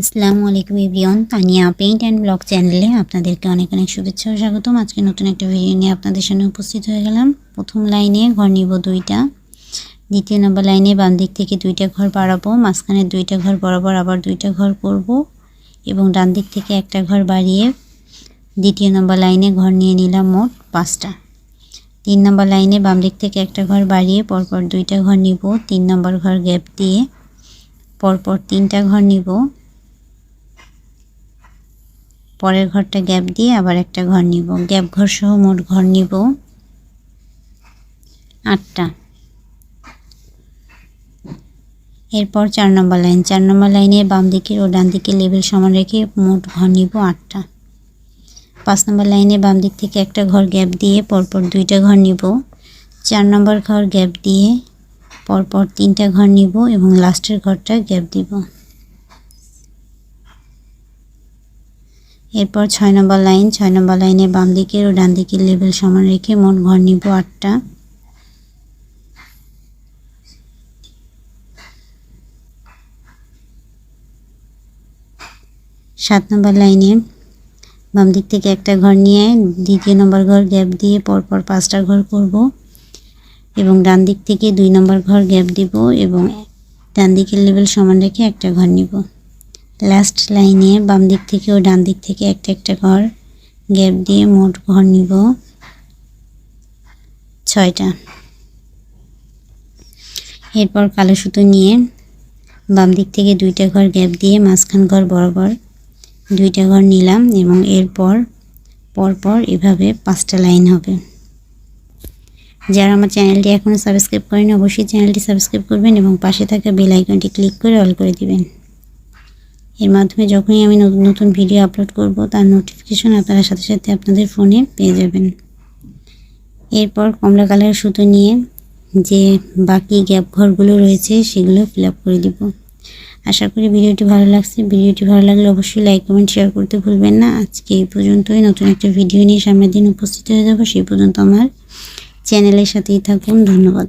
আসসালামু আলাইকুম everyone. Tania paint and blog চ্যানেলে আপনাদেরকে অনেক অনেক শুভেচ্ছা ও স্বাগতম। আজকে নতুন একটা ভিডিও নিয়ে আপনাদের সামনে উপস্থিত হয়ে গেলাম। প্রথম লাইনে ঘর নিব দুইটা। দ্বিতীয় নম্বর লাইনে বাম দিক থেকে দুইটা ঘর বাড়াবো। মাঝখানে দুইটা ঘর বরাবর আবার দুইটা ঘর করব এবং ডান দিক থেকে একটা ঘর বাড়িয়ে দ্বিতীয় নম্বর লাইনে ঘর নিয়ে নিলাম মোট পাঁচটা। তিন নম্বর লাইনে বাম দিক থেকে একটা ঘর বাড়িয়ে পরপর দুইটা ঘর নিব। তিন নম্বর ঘর গ্যাপ দিয়ে পরপর তিনটা ঘর নিব। পরের ঘরটা গ্যাপ দিয়ে আবার একটা ঘর নিব। গ্যাপ ঘর সহ মোট ঘর নিব আটটা। এরপর চার নম্বর লাইন। চার নম্বর লাইনে বাম দিকের ও ডান দিকের লেভেল সমান রেখে মোট ঘর নিব আটটা। পাঁচ নম্বর লাইনে বাম দিক থেকে একটা ঘর গ্যাপ দিয়ে পরপর দুইটা ঘর নিব। চার নম্বর ঘর গ্যাপ দিয়ে পরপর তিনটা ঘর নিব এবং লাস্টের ঘরটা গ্যাপ দিব। এরপর ছয় নম্বর লাইন, ছয় নম্বর লাইনে বাম দিকের ও ডান দিকের লেভেল সমান রেখে মোট ঘর নিব আটটা। সাত নম্বর লাইনে বাম দিক থেকে একটা ঘর নিয়ে দ্বিতীয় নম্বর ঘর গ্যাপ দিয়ে পরপর পাঁচটা ঘর করব এবং ডান দিক থেকে দুই নম্বর ঘর গ্যাপ দিব এবং ডান দিকের লেভেল সমান রেখে একটা ঘর নিব। লাস্ট লাইনে বাম দিক থেকে ও ডান দিক থেকে একটা একটা ঘর। গ্যাপ দিয়ে মোট ঘর নিব ছয়টা। এরপর কালো সুতো নিয়ে বাম দিক থেকে দুইটা ঘর গ্যাপ দিয়ে মাঝখান ঘর বরাবর দুইটা ঘর নিলাম এবং এরপর পরপর এভাবে পাঁচটা লাইন হবে। যারা আমার চ্যানেলটি এখনও সাবস্ক্রাইব করেন অবশ্যই চ্যানেলটি সাবস্ক্রাইব করবেন এবং পাশে থাকা বেল আইকনটি ক্লিক করে অল করে দিবেন। এর মাধ্যমে যখনই আমি নতুন নতুন ভিডিও আপলোড করব, তার নোটিফিকেশন আপনারা সাথে সাথে আপনাদের ফোনে পেয়ে যাবেন। এরপর কমলা কালারের সুতো নিয়ে যে বাকি গ্যাপ ঘরগুলো রয়েছে, সেগুলো ফিল করে দিব। আশা করি ভিডিওটি ভালো লাগছে। ভিডিওটি ভালো লাগলে অবশ্যই লাইক কমেন্ট শেয়ার করতে ভুলবেন না। আজকে এই পর্যন্তই। নতুন একটা ভিডিও নিয়ে সামনের দিন উপস্থিত হয়ে যাব। সেই পর্যন্ত আমার চ্যানেলের সাথেই থাকুন। ধন্যবাদ।